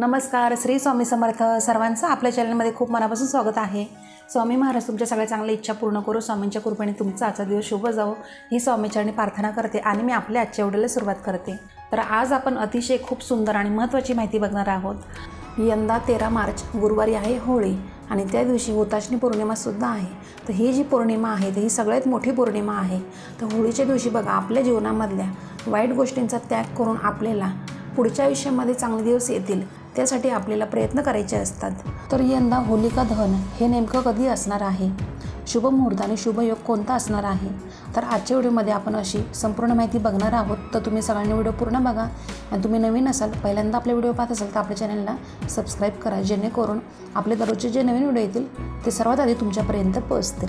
नमस्कार श्री स्वामी समर्थ सर्वांचं आपल्या चॅनलमध्ये खूप मनापासून स्वागत आहे. स्वामी महाराज तुमच्या सगळ्या चांगल्या इच्छा पूर्ण करू स्वामींच्या कृपेने तुमचा आजचा दिवस शुभ जावो. ही स्वामीचरणी प्रार्थना करते आणि मी आपल्या आजच्या व्हिडिओला सुरुवात करते. तर आज आपण अतिशय खूप सुंदर आणि महत्त्वाची माहिती बघणार आहोत. यंदा तेरा मार्च गुरुवारी आहे होळी आणि त्या दिवशी हुताशनी पौर्णिमासुद्धा आहे. तर ही जी पौर्णिमा आहे तर ही सगळ्यात मोठी पौर्णिमा आहे. तर होळीच्या दिवशी बघा आपल्या जीवनामधल्या वाईट गोष्टींचा त्याग करून आपल्याला पुढच्या आयुष्यामध्ये चांगले दिवस येतील. त्यासाठी आपल्याला प्रयत्न करायचे असतात. तर यंदा होलिका दहन हे नेमकं कधी असणार आहे? शुभ मुहूर्त आणि शुभयोग कोणता असणार आहे? तर आजच्या व्हिडिओमध्ये आपण अशी संपूर्ण माहिती बघणार आहोत. तर तुम्ही सगळ्यांनी व्हिडिओ पूर्ण बघा. आणि तुम्ही नवीन असाल पहिल्यांदा आपले व्हिडिओ पाहत असाल तर आपल्या चॅनलला सबस्क्राईब करा जेणेकरून आपले दररोजचे जे नवीन व्हिडिओ येतील ते सर्वात आधी तुमच्यापर्यंत पोहोचतील.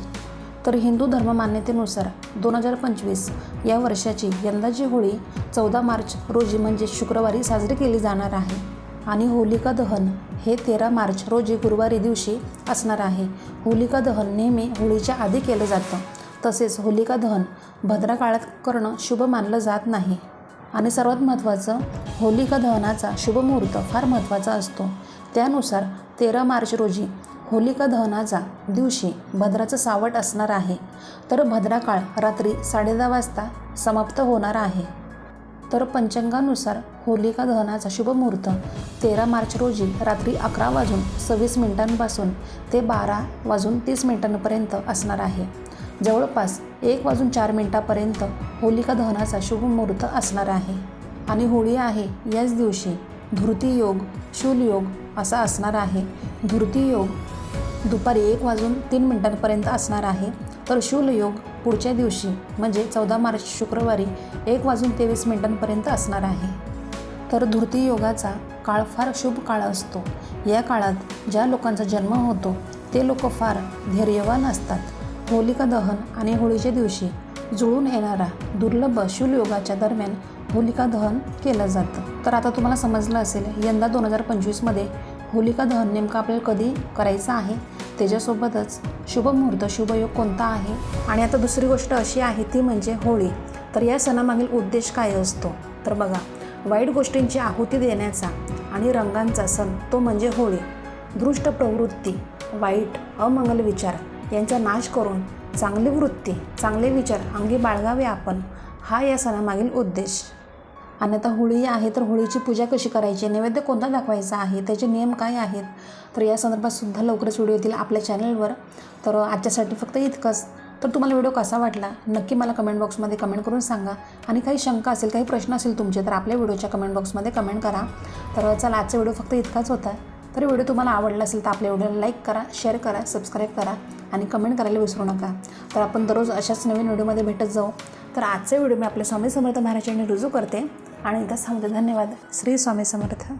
तर हिंदू धर्म मान्यतेनुसार दोन हजार पंचवीस या वर्षाची यंदाची होळी चौदा मार्च रोजी म्हणजे शुक्रवारी साजरी केली जाणार आहे. आणि होलिका दहन हे तेरा मार्च रोजी गुरुवारी दिवशी असणार आहे. होलिका दहन नेहमी होळीच्या आधी केलं जातं. तसेच होलिका दहन भद्रा काळात करणं शुभ मानलं जात नाही. आणि सर्वात महत्त्वाचं होलिका दहनाचा शुभ मुहूर्त फार महत्त्वाचा असतो. त्यानुसार तेरा मार्च रोजी होलिका दहनाचा दिवशी भद्राचं सावट असणार आहे. तर भद्रा काळ रात्री साडेदहा वाजता समाप्त होणार आहे. तर पंचांगानुसार होलिका दहनाचा शुभ मुहूर्त तेरा मार्च रोजी रात्री अकरा वाजून सव्वीस मिनिटांपासून ते बारा वाजून तीस मिनिटांपर्यंत असणार आहे. जवळपास एक वाजून चार मिनिटापर्यंत होलिका दहनाचा शुभ मुहूर्त असणार आहे. आणि होळी आहे याच दिवशी. धृती योग शूलयोग असा असणार आहे. धृती योग दुपारी एक वाजून तीन मिनिटांपर्यंत असणार आहे. तर शूलयोग पुढच्या दिवशी म्हणजे चौदा मार्च शुक्रवारी एक वाजून तेवीस मिनिटांपर्यंत असणार आहे. तर धुर्ती योगाचा काळ फार शुभ काळ असतो. या काळात ज्या लोकांचा जन्म होतो ते लोक फार धैर्यवान असतात. होलिका दहन आणि होळीच्या दिवशी जुळून येणारा दुर्लभ शूल योगाच्या दरम्यान होलिका दहन केलं जातं. तर आता तुम्हाला समजलं असेल यंदा दोन हजार पंचवीसमध्ये होलिका दहन नेमकं आपल्याला कधी करायचं आहे? त्याच्यासोबतच शुभमुहूर्त शुभयोग कोणता आहे? आणि आता दुसरी गोष्ट अशी आहे ती म्हणजे होळी. तर या सणामागील उद्देश काय असतो? तर बघा वाईट गोष्टींची आहुती देण्याचा आणि रंगांचा सण तो म्हणजे होळी. दृष्ट प्रवृत्ती वाईट अमंगल विचार यांचा नाश करून चांगली वृत्ती चांगले विचार अंगी बाळगावे आपण हा या सणामागील उद्देश. आणि आता होळी आहे तर होळीची पूजा कशी करायची? नैवेद्य कोणता दाखवायचा आहे? त्याचे नियम काय आहेत? तर या संदर्भात सुद्धा लवकरच व्हिडिओ येतील आपल्या चॅनलवर. तर आजच्यासाठी फक्त इतकंच. तर तुम्हाला व्हिडिओ कसा वाटला? नक्की मला कमेंट बॉक्समध्ये कमेंट करून सांगा. आणि काही शंका असेल काही प्रश्न असेल तुमचे तर आपल्या व्हिडिओच्या कमेंट बॉक्समध्ये कमेंट करा. तर चला आजचा व्हिडिओ फक्त इतकाच होता. तर व्हिडिओ तुम्हाला आवडला असेल तर आपल्या व्हिडिओला लाईक करा शेअर करा सबस्क्राईब करा आणि कमेंट करायला विसरू नका. तर आपण दररोज अशाच नवीन व्हिडिओमध्ये भेटत जाऊ. तर आजचे व्हिडिओ मी आपल्या स्वामी समर्थ महाराजांनी रुजू करते. आणि एकदा सांगते धन्यवाद. श्री स्वामी समर्थ.